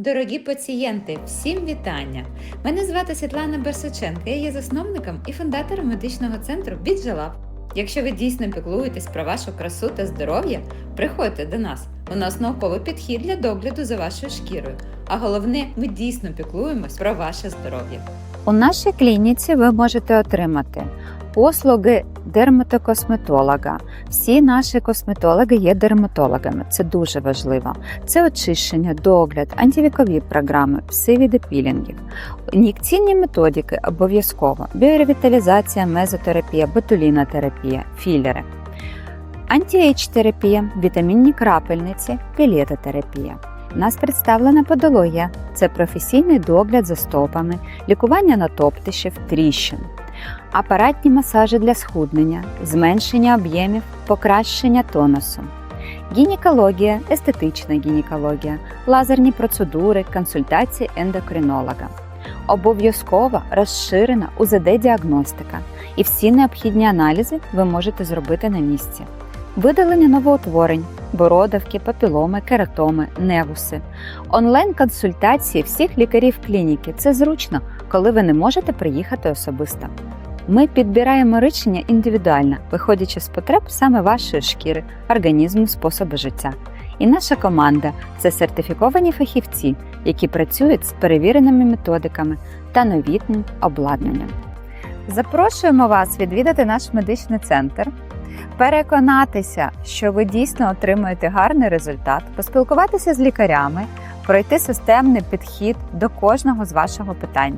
Дорогі пацієнти, всім вітання! Мене звати Світлана Берсаченка, я є засновником і фундатором медичного центру Біджалаб. Якщо ви дійсно піклуєтесь про вашу красу та здоров'я, приходьте до нас. У нас науковий підхід для догляду за вашою шкірою. А головне, ми дійсно піклуємось про ваше здоров'я. У нашій клініці ви можете отримати послуги дерматокосметолога. Всі наші косметологи є дерматологами, це дуже важливо. Це очищення, догляд, антивікові програми, всі види пілінгів. Ін'єкційні методики обов'язково: біоревіталізація, мезотерапія, ботулінотерапія, філери. Анті-ейдж-терапія, вітамінні крапельниці, пілетотерапія. У нас представлена подологія це професійний догляд за стопами, лікування натоптищів, тріщин, апаратні масажі для схуднення, зменшення об'ємів, покращення тонусу, гінекологія, естетична гінекологія, лазерні процедури, консультації ендокринолога. Обов'язково розширена УЗД-діагностика і всі необхідні аналізи ви можете зробити на місці. Видалення новоутворень, бородавки, папіломи, кератоми, невуси, онлайн-консультації всіх лікарів клініки це зручно, коли ви не можете приїхати особисто. Ми підбираємо рішення індивідуально, виходячи з потреб саме вашої шкіри, організму, способу життя. І наша команда це сертифіковані фахівці, які працюють з перевіреними методиками та новітнім обладнанням. Запрошуємо вас відвідати наш медичний центр, переконатися, що ви дійсно отримуєте гарний результат, поспілкуватися з лікарями, пройти системний підхід до кожного з вашого питання.